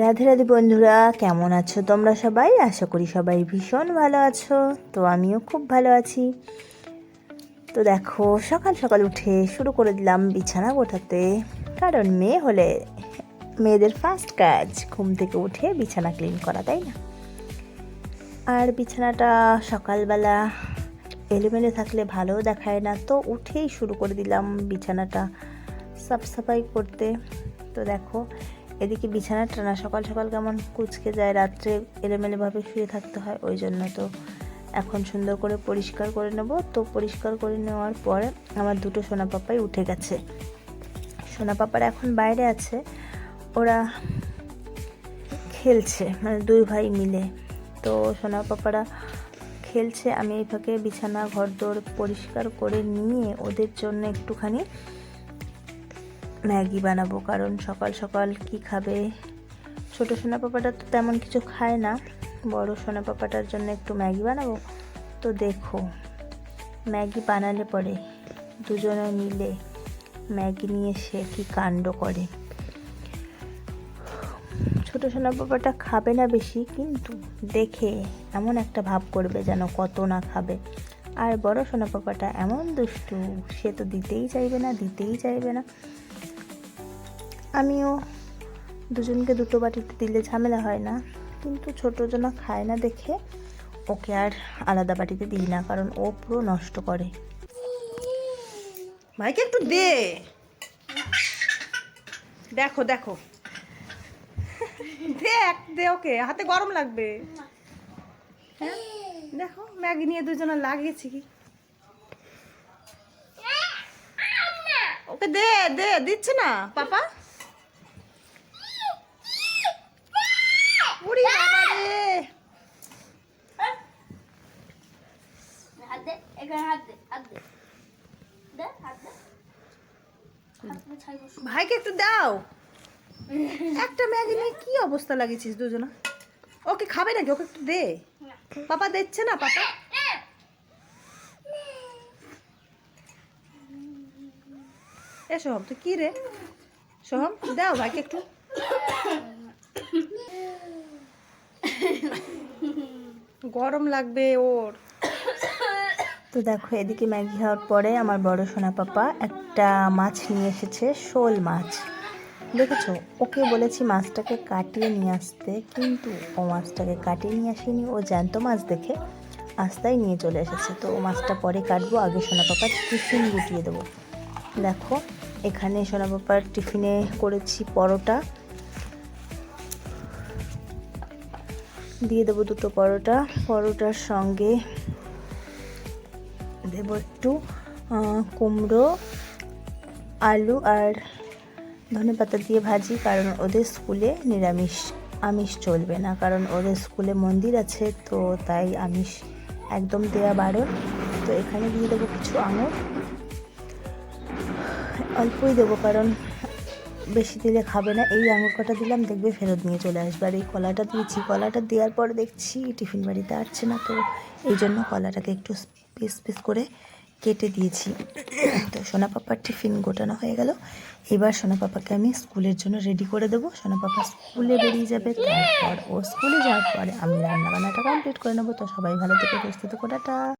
রাধে রাধে বন্ধুরা, কেমন আছো তোমরা সবাই? আশা করি সবাই ভীষণ ভালো আছো। তো আমিও খুব ভালো আছি। তো দেখো, সকাল সকাল উঠে শুরু করে দিলাম বিছানা গোটাতে কারণ মেয়ে হলে মেয়েদের ফার্স্ট কাজ, ঘুম থেকে উঠে বিছানা ক্লিন করা, তাই না? আর বিছানাটা সকালবেলা এলোমেলো থাকলে ভালোও দেখায় না। তো উঠেই শুরু করে দিলাম বিছানাটা সাফ সাফাই করতে। তো দেখো, এদিকে বিছানাটা না, সকাল সকাল কেমন কুচকে যায়, রাত্রে এলোমেলোভাবে শুয়ে থাকতে হয়, ওই জন্য তো এখন সুন্দর করে পরিষ্কার করে নেব। তো পরিষ্কার করে নেওয়ার পরে আমার দুটো সোনা পাপাই উঠে গেছে। সোনা পাপারা এখন বাইরে আছে, ওরা খেলছে মানে দুই ভাই মিলে। তো সোনা পাপারা খেলছে, আমি এই ফাঁকে বিছানা ঘর দোর পরিষ্কার করে নিয়ে ওদের জন্য একটুখানি ম্যাগি বানাবো। কারণ সকাল সকাল কি খাবে? ছোটো সোনা পাপাটা তো তেমন কিছু খায় না। বড় সোনা পাপাটার জন্য একটু ম্যাগি বানাবো। তো দেখো, ম্যাগি বানালে পরে দুজনে মিলে ম্যাগি নিয়ে সে কি কাণ্ড করে। ছোটো সোনা পাপাটা খাবে না বেশি, কিন্তু দেখে এমন একটা ভাব করবে যেন কত না খাবে। আর বড় সোনা পাপাটা এমন দুষ্টু, সে তো দিতেই চাইবে না, দিতেই চাইবে না। আমিও দুজনকে দুটো বাটিতে দিলে ঝামেলা হয় না, কিন্তু ছোটো জনা খায় না দেখে ওকে আর আলাদা বাটিতে দিই না, কারণ ও পুরো নষ্ট করে। ভাইকে একটু দে। দেখো দেখো। দেখ দে ওকে। হাতে গরম লাগবে। হ্যাঁ? দেখো, ম্যাগি নিয়ে দুজনে লাগিয়েছি। কি ওকে দে দে, দিচ্ছে না, পাপা? দে দে দে দে দে দে ভাইকে একটু দাও। একটা ম্যাগি নিয়ে কি অবস্থা লাগিয়েছিস দুজনা? ওকে খাবে নাকি? ওকে একটু দে। পাপা দিচ্ছে না, পাপা? এ, সোহম, তুই কি রে? সোহম, দাও ভাইকে একটু। গরম লাগবে ওর। তো দেখো, এদিকে ম্যাগি খাওয়ার পরে আমার বড় সোনা পাপা একটা মাছ নিয়ে এসেছে, শোল মাছ। দেখেছ, ওকে বলেছি মাছটাকে কাটিয়ে নিয়ে আসতে, কিন্তু ও মাছটাকে কাটিয়ে নিয়ে আসেনি। ও জ্যান্ত মাছ দেখে আস্তায় নিয়ে চলে এসেছে। তো ও মাছটা পরে কাটবো, আগে সোনা পাপার টিফিন গুটিয়ে দেবো। দেখো, এখানে সোনা পাপার টিফিনে করেছি পরোটা। দিয়ে দেবো দুটো পরোটা। পরোটার সঙ্গে দেবো একটু কুমড়ো, আলু আর ধনে পাতা দিয়ে ভাজি, কারণ ওদের স্কুলে নিরামিষ, আমিষ চলবে না, কারণ ওদের স্কুলে মন্দির আছে, তো তাই আমিষ একদম দেয়া বারণ। তো এখানে দিয়ে দেবো কিছু আঙুর। অল্পই দেবো, কারণ বেশি দিলে খাবে না। এই আঙুর কটা দিলাম, দেখবে ফেরত নিয়ে চলে আসবে। আর এই কলাটা দিয়েছি, কলাটা দেওয়ার পর দেখছি টিফিন বাড়িতে আসছে না, তো এই জন্য কলাটাকে একটু পিস পিস করে কেটে দিয়েছি। তো সোনা পাপার টিফিন গোটানো হয়ে গেল। এবার সোনা পাপাকে আমি স্কুলের জন্য রেডি করে দেবো। সোনা পাপা স্কুলে বেরিয়ে যাবে, তারপর ও স্কুলে যাওয়ার পরে আমি রান্না বান্নাটা কমপ্লিট করে নেব। তো সবাই ভালো থেকে প্রস্তুত করাটা